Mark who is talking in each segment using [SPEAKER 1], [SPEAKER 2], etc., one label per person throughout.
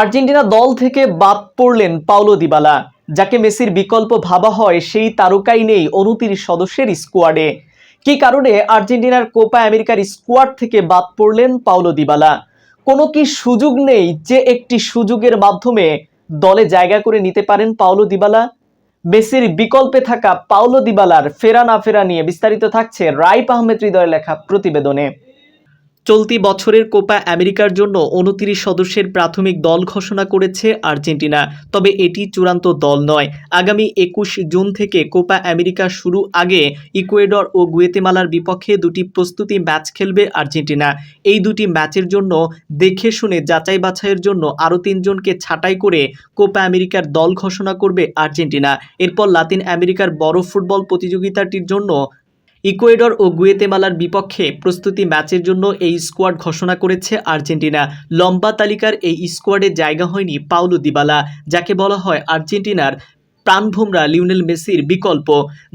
[SPEAKER 1] Argentina দল থেকে বাদ পড়লেন পাওলো দিবালা, যাকে মেসির বিকল্প ভাবা হয় সেই তারকাই নেই উনত্রিশ সদস্যের স্কোয়াডে। কী কারণে আর্জেন্টিনার কোপা আমেরিকার স্কোয়াড থেকে বাদ পড়লেন পাওলো দিবালা? কোনো কি সুযোগ নেই যে একটি সুযোগের মাধ্যমে দলে জায়গা করে নিতে পারেন পাওলো দিবালা? মেসির বিকল্পে থাকা পাওলো দিবালার ফেরা না ফেরা নিয়ে বিস্তারিত থাকছে রাইপ আহমেদ হৃদয়ের লেখা প্রতিবেদনে। চলতি বছরের কোপা আমেরিকার জন্য উনত্রিশ সদস্যের প্রাথমিক দল ঘোষণা করেছে আর্জেন্টিনা। তবে এটি চূড়ান্ত দল নয়। আগামী একুশ জুন থেকে কোপা আমেরিকা শুরু আগে ইকুয়েডর ও গুয়েতেমালার বিপক্ষে দুটি প্রস্তুতি ম্যাচ খেলবে আর্জেন্টিনা। এই দুটি ম্যাচের জন্য দেখে শুনে যাচাই বাছাইয়ের জন্য আরও তিনজনকে ছাঁটাই করে কোপা আমেরিকার দল ঘোষণা করবে আর্জেন্টিনা। এরপর লাতিন আমেরিকার বড় ফুটবল প্রতিযোগিতাটির জন্য ইকুয়েডর ও গুয়েতেমালার বিপক্ষে প্রস্তুতি ম্যাচের জন্য এই স্কোয়াড ঘোষণা করেছে আর্জেন্টিনা। লম্বা তালিকার এই স্কোয়াডে জায়গা হয়নি পাউলো দিবালা, যাকে বলা হয় আর্জেন্টিনার প্রাণভোমরা লিওনেল মেসির বিকল্প।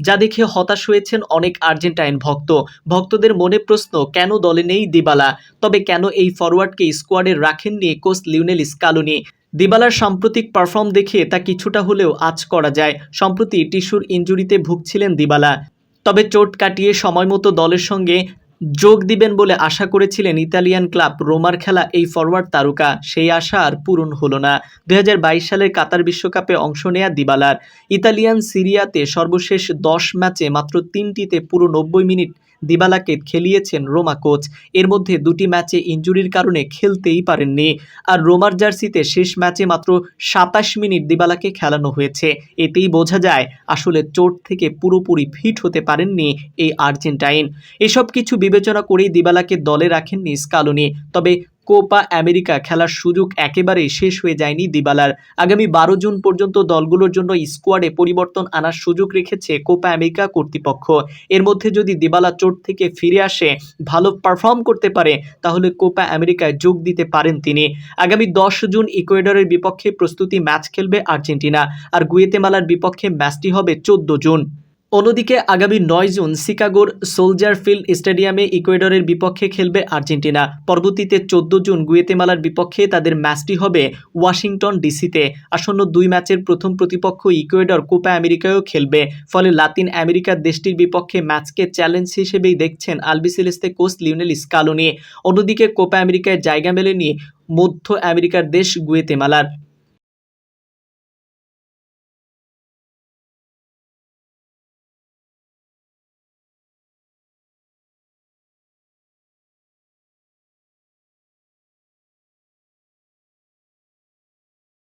[SPEAKER 1] যা দেখে হতাশ হয়েছেন অনেক আর্জেন্টাইন ভক্ত। ভক্তদের মনে প্রশ্ন, কেন দলে নেই দিবালা? তবে কেন এই ফরওয়ার্ডকে স্কোয়াডে রাখেননি কোচ লিওনেল স্কালুনি? দিবালার সাম্প্রতিক পারফর্ম দেখে তা কিছুটা হলেও আজ করা যায়। সম্প্রতি টিস্যুর ইঞ্জুরিতে ভুগছিলেন দিবালা। তবে চোট কাটিয়ে সময়মতো দলের সঙ্গে যোগ দিবেন বলে আশা করেছিলেন ইতালিয়ান ক্লাব। রোমার খেলা এই ফরওয়ার্ড তারকা। সেই আশা আর পূরণ হলো না। দু হাজার বাইশ সালের কাতার বিশ্বকাপে অংশ নেয়া দিবালার। ইতালিয়ান সিরিয়াতে সর্বশেষ দশ ম্যাচে মাত্র তিনটিতে পুরো নব্বই মিনিট দিবালাকে খেলিয়েছেন রোমা কোচ। এর মধ্যে দুটি ম্যাচে ইঞ্জুরির কারণে খেলতেই পারেননি। আর রোমার জার্সিতে শেষ ম্যাচে মাত্র সাতাশ মিনিট দিবালাকে খেলানো হয়েছে। এতেই বোঝা যায়, আসলে চোট থেকে পুরোপুরি ফিট হতে পারেননি এই আর্জেন্টাইন। এসব কিছু বিবেচনা করেই দিবালাকে দলে রাখেননি স্কালোনি। তবে কোপা আমেরিকা খেলার সুযোগ একেবারেই শেষ হয়ে যায়নি দিবালার। আগামী বারো জুন পর্যন্ত দলগুলোর জন্য স্কোয়াডে পরিবর্তন আনার সুযোগ রেখেছে কোপা আমেরিকা কর্তৃপক্ষ। এর মধ্যে যদি দিবালা চোট থেকে ফিরে আসে, ভালো পারফর্ম করতে পারে, তাহলে কোপা আমেরিকায় যোগ দিতে পারেন তিনি। আগামী দশ জুন ইকুয়েডরের বিপক্ষে প্রস্তুতি ম্যাচ খেলবে আর্জেন্টিনা, আর গুয়েতেমালার বিপক্ষে ম্যাচটি হবে চোদ্দ জুন। অন্যদিকে আগামী নয় জুন শিকাগোর সোলজার ফিল্ড স্টেডিয়ামে ইকুয়েডরের বিপক্ষে খেলবে আর্জেন্টিনা। পরবর্তীতে চোদ্দ জুন গুয়েতেমালার বিপক্ষে তাদের ম্যাচটি হবে ওয়াশিংটন ডিসিতে। আসন্ন দুই ম্যাচের প্রথম প্রতিপক্ষ ইকুয়েডর কোপা আমেরিকায়ও খেলবে। ফলে লাতিন আমেরিকার দেশটির বিপক্ষে ম্যাচকে চ্যালেঞ্জ হিসেবেই দেখছেন আলবিসেলেস্তে কোচ লিওনেল স্কালোনি। অন্যদিকে কোপা আমেরিকায় জায়গা মেলেনি মধ্য আমেরিকার দেশ গুয়েতেমালার।